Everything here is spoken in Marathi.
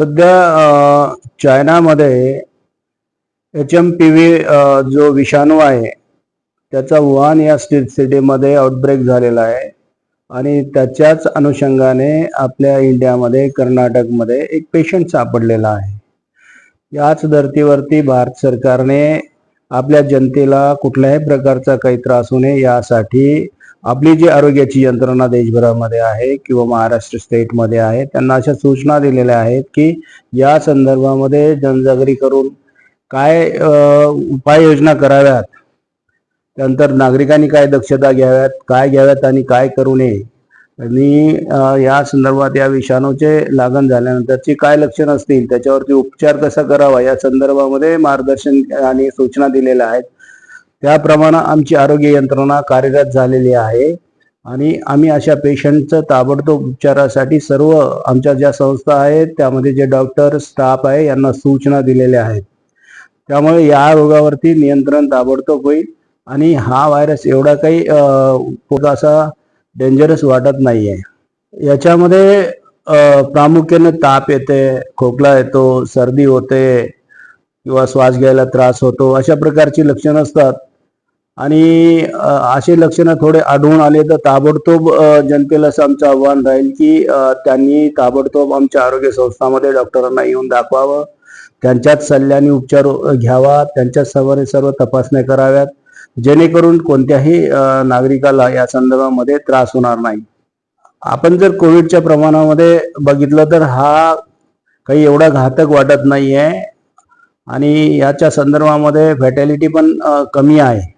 सध्या चायनामध्ये एच एम पी व्ही जो विषाणू आहे त्याचा वुहान या स्टेट सिटीमध्ये आउटब्रेक झालेला आहे. आणि त्याच्याच अनुषंगाने आपल्या इंडियामध्ये कर्नाटकमध्ये एक पेशंट सापडलेला आहे. याच धर्तीवरती भारत सरकारने आपल्या जनतेला कुठल्याही प्रकारचा काही त्रास होऊ नये यासाठी आपली जी आरोग्याची यंत्रणा देशभरामध्ये आहे किंवा महाराष्ट्र स्टेटमध्ये आहे त्यांना अशा सूचना दिलेल्या आहेत की या संदर्भामध्ये जनजागरी करून काय उपाययोजना कराव्यात. त्यानंतर नागरिकांनी काय दक्षता घ्याव्यात काय घ्याव्यात आणि काय करू नये. आणि या संदर्भात या विषाणूचे लागण झाल्यानंतरची काय लक्षणं असतील त्याच्यावरती उपचार कसा करावा या संदर्भामध्ये मार्गदर्शन आणि सूचना दिलेल्या आहेत. त्याप्रमाणे आमची आरोग्य यंत्रणा कार्यरत झालेली आहे. आणि आम्ही अशा पेशंटचं ताबडतोब उपचारासाठी सर्व आमच्या ज्या संस्था आहेत त्यामध्ये जे डॉक्टर स्टाफ आहे यांना सूचना दिलेल्या आहेत. त्यामुळे या रोगावरती नियंत्रण ताबडतोब होईल. आणि हा व्हायरस एवढा काही असा डेंजरस वाटत नाहीये. याच्यामध्ये प्रामुख्याने ताप येते खोकला येतो सर्दी होते किंवा श्वास घ्यायला त्रास होतो अशा प्रकारची लक्षणं असतात. आणि असे लक्षणं थोडे आढळून आले तर ताबडतोब जनतेला असं आमचं आव्हान राहील की त्यांनी ताबडतोब आमच्या आरोग्य संस्थामध्ये डॉक्टरांना येऊन दाखवावं. त्यांच्याच सल्ल्याने उपचार घ्यावा. त्यांच्याच सवारी सर्व तपासण्या कराव्यात. जेणेकरून कोणत्याही नागरिकाला या संदर्भामध्ये त्रास होणार नाही. आपण जर कोविडच्या प्रमाणामध्ये बघितलं तर हा काही एवढा घातक वाटत नाही आहे आणि याच्या संदर्भामध्ये फॅटॅलिटी पण कमी आहे.